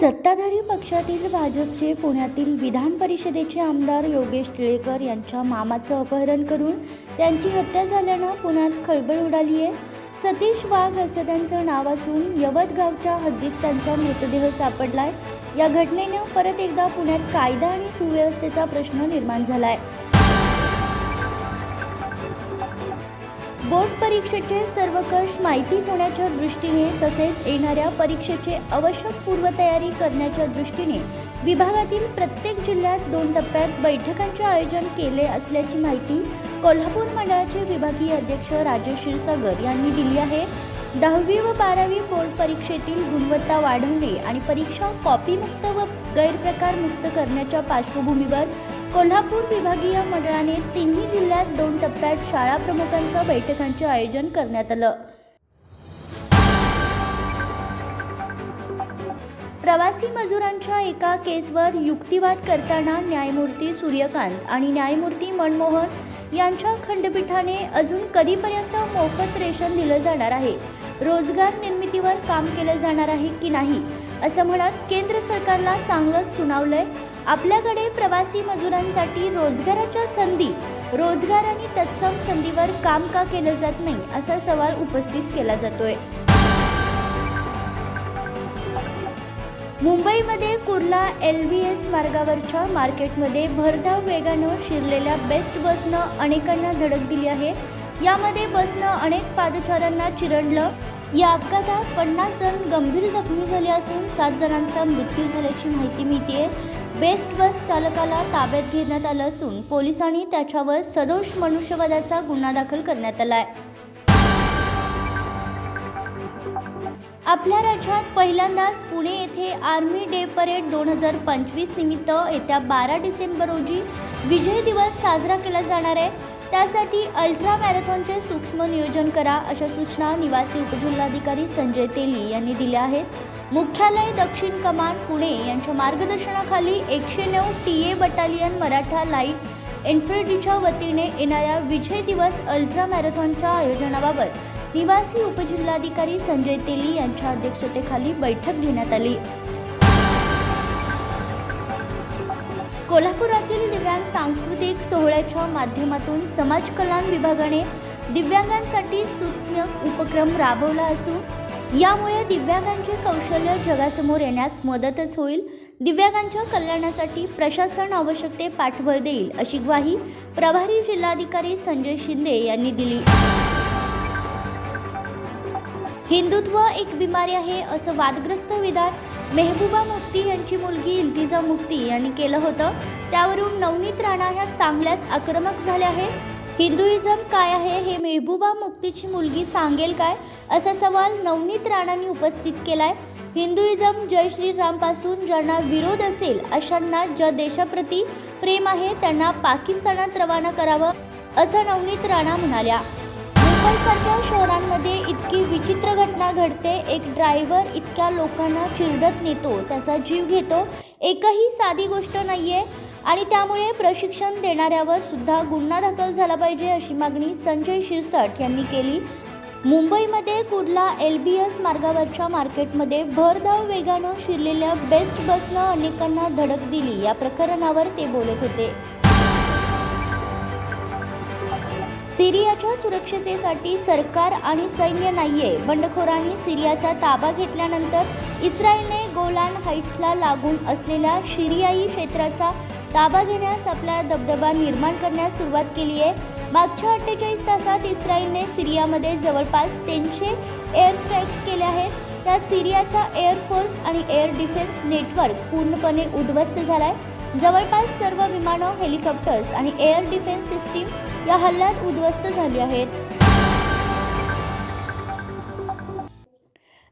सत्ताधारी पक्षातील भाजपचे पुण्यातील विधान परिषदेचे आमदार योगेश टिळेकर यांच्या मामाचं अपहरण करून त्यांची हत्या झाल्यानं पुण्यात खळबळ उडाली आहे. सतीश वाघ असं त्यांचं नाव असून यवतगावच्या हद्दीत त्यांचा मृतदेह सापडलाय. या घटनेनं परत एकदा पुण्यात कायदा आणि सुव्यवस्थेचा प्रश्न निर्माण झाला आहे बोर्ड परीक्षेचे सर्व कष माहिती होण्याच्या दृष्टीने तसेच येणाऱ्या परीक्षेचे आवश्यक पूर्वतयारी करण्याच्या दृष्टीने विभागातील प्रत्येक जिल्ह्यात दोन टप्प्यात बैठकांचे आयोजन केले असल्याची माहिती कोल्हापूर मंडळाचे विभागीय अध्यक्ष राजेश क्षीरसागर यांनी दिली आहे. दहावी व बारावी बोर्ड परीक्षेतील गुणवत्ता वाढवणे आणि परीक्षा कॉपीमुक्त व गैरप्रकार मुक्त करण्याच्या पार्श्वभूमीवर कोल्हापूर विभागीय मंडळाने तिन्ही जिल्ह्यात दोन टप्प्यात शाळा प्रमुखांच्या बैठकांचे आयोजन करण्यात आलं. प्रवासी मजुरांच्या एका केसवर युक्तिवाद करताना न्यायमूर्ती सूर्यकांत आणि न्यायमूर्ती मनमोहन यांच्या खंडपीठाने अजून कधीपर्यंत मोफत रेशन दिलं जाणार आहे? रोजगार निर्मितीवर काम केलं जाणार आहे की नाही? असं म्हणत केंद्र सरकारला चांगलंच सुनावलंय. आपल्याकडे प्रवासी मजुरांसाठी रोजगाराच्या संधी रोजगार आणि तत्सम संधीवर काम का केलं जात नाही असा सवाल उपस्थित केला जातोय. मुंबईमध्ये कुर्ला एल व्ही एस मार्गावरच्या मार्केटमध्ये भरधाव वेगानं शिरलेल्या बेस्ट बसनं अनेकांना धडक दिली आहे. यामध्ये बसनं अनेक पादचाऱ्यांना चिरडलं. या अपघातात पन्नास जण गंभीर जखमी झाले असून सात जणांचा मृत्यू झाल्याची माहिती मिळते बेस्ट बस चालकाला ताब्यात घेण्यात आलं असून पोलिसांनी त्याच्यावर सदोष मनुष्यवादाचा गुन्हा दाखल करण्यात आलाय. आपल्या राज्यात पहिल्यांदाच पुणे येथे आर्मी डे परेड दोन हजार पंचवीस निमित्त येत्या बारा डिसेंबर रोजी विजय दिवस साजरा केला जाणार आहे. त्यासाठी अल्ट्रा मॅरेथॉनचे सूक्ष्म नियोजन करा अशा सूचना निवासी उपजिल्हाधिकारी संजय तेली यांनी दिल्या आहेत. मुख्यालय दक्षिण कमान पुणे यांच्या मार्गदर्शनाखाली एकशे नऊ T A battalion Maratha light इन्फंट्रीच्या वतीने येणाऱ्या विजय दिवस अल्ट्रा मॅरेथॉनच्या आयोजनाबाबत निवासी उपजिल्हाधिकारी संजय तेली यांच्या अध्यक्षतेखाली बैठक घेण्यात आली. कोल्हापुरातील दिव्यांग सांस्कृतिक सोहळ्याच्या माध्यमातून समाज कल्याण विभागाने दिव्यांगांसाठी सूक्ष्म उपक्रम राबवला असून यामुळे दिव्यांगांचे कौशल्य जगासमोर येण्यास मदतच होईल. दिव्यांगांच्या कल्याणासाठी प्रशासन आवश्यक ते पाठबळ देईल अशी ग्वाही प्रभारी जिल्हाधिकारी संजय शिंदे यांनी दिली. हिंदुत्व एक बिमारी आहे असं वादग्रस्त विधान मेहबूबा मुफ्ती यांची मुलगी इल्तिजा मुफ्ती यांनी केलं होतं. त्यावरून नवनीत राणा ह्या चांगल्याच आक्रमक झाल्या आहेत. हिंदुइझम काय आहे? मेहबूबा मुक्तीची मुलगी सांगेल काय? असा सवाल नवनीत राणांनी उपस्थित केलाय. हिंदुइझम जय श्रीरामपासून ज्यांना विरोध असेल अशांना ज्या देशाप्रती प्रेम आहे त्यांना पाकिस्तानात रवाना करावं असं नवनीत राणा म्हणाल्या. मुंबईसारख्या शहरांमध्ये इतकी विचित्र घटना घडते एक ड्रायव्हर इतक्या लोकांना चिरडत नेतो त्याचा जीव घेतो. एकही साधी गोष्ट नाहीये. आणि त्यामुळे प्रशिक्षण देणाऱ्यावर सुद्धा गुन्हा दाखल झाला पाहिजे अशी मागणी संजय शिरसाट यांनी केली. मुंबईमध्ये कुर्ला एल बी एस मार्गावरच्या मार्केटमध्ये भरधाव वेगानं शिरलेल्या बेस्ट बसनं अनेकांना धडक दिली. या प्रकरणावर ते बोलत होते. सिरियाच्या सुरक्षतेसाठी सरकार आणि सैन्य नाहीये. बंडखोरांनी सिरियाचा ताबा घेतल्यानंतर इस्रायलने गोलान हाईट्सला लागून असलेल्या शिरियाई क्षेत्राचा ताबा घेण्यास आपला दबदबा निर्माण करण्यास सुरुवात केली आहे. मागच्या अठ्ठेचाळीस तासात इस्रायलने सिरियामध्ये जवळपास तीनशे एअर स्ट्राईक्स केले आहेत. त्यात सिरियाचा एअरफोर्स आणि एअर डिफेन्स नेटवर्क पूर्णपणे उद्ध्वस्त झाला आहे जवळपास सर्व विमानं हेलिकॉप्टर्स आणि एअर डिफेन्स सिस्टीम या हल्ल्यात उद्ध्वस्त झाली आहेत.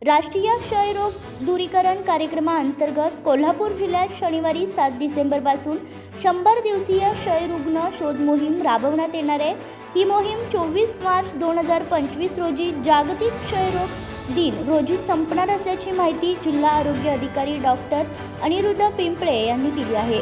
राष्ट्रीय क्षयरोग दूरीकरण कार्यक्रमाअंतर्गत कोल्हापूर जिल्ह्यात शनिवारी सात डिसेंबरपासून शंभर दिवसीय क्षयरुग्ण शोध मोहीम राबवण्यात येणार आहे. ही मोहीम चोवीस मार्च दोन हजार पंचवीस रोजी जागतिक क्षयरोग दिन रोजी संपणार असल्याची माहिती जिल्हा आरोग्य अधिकारी डॉक्टर अनिरुद्ध पिंपळे यांनी दिली आहे.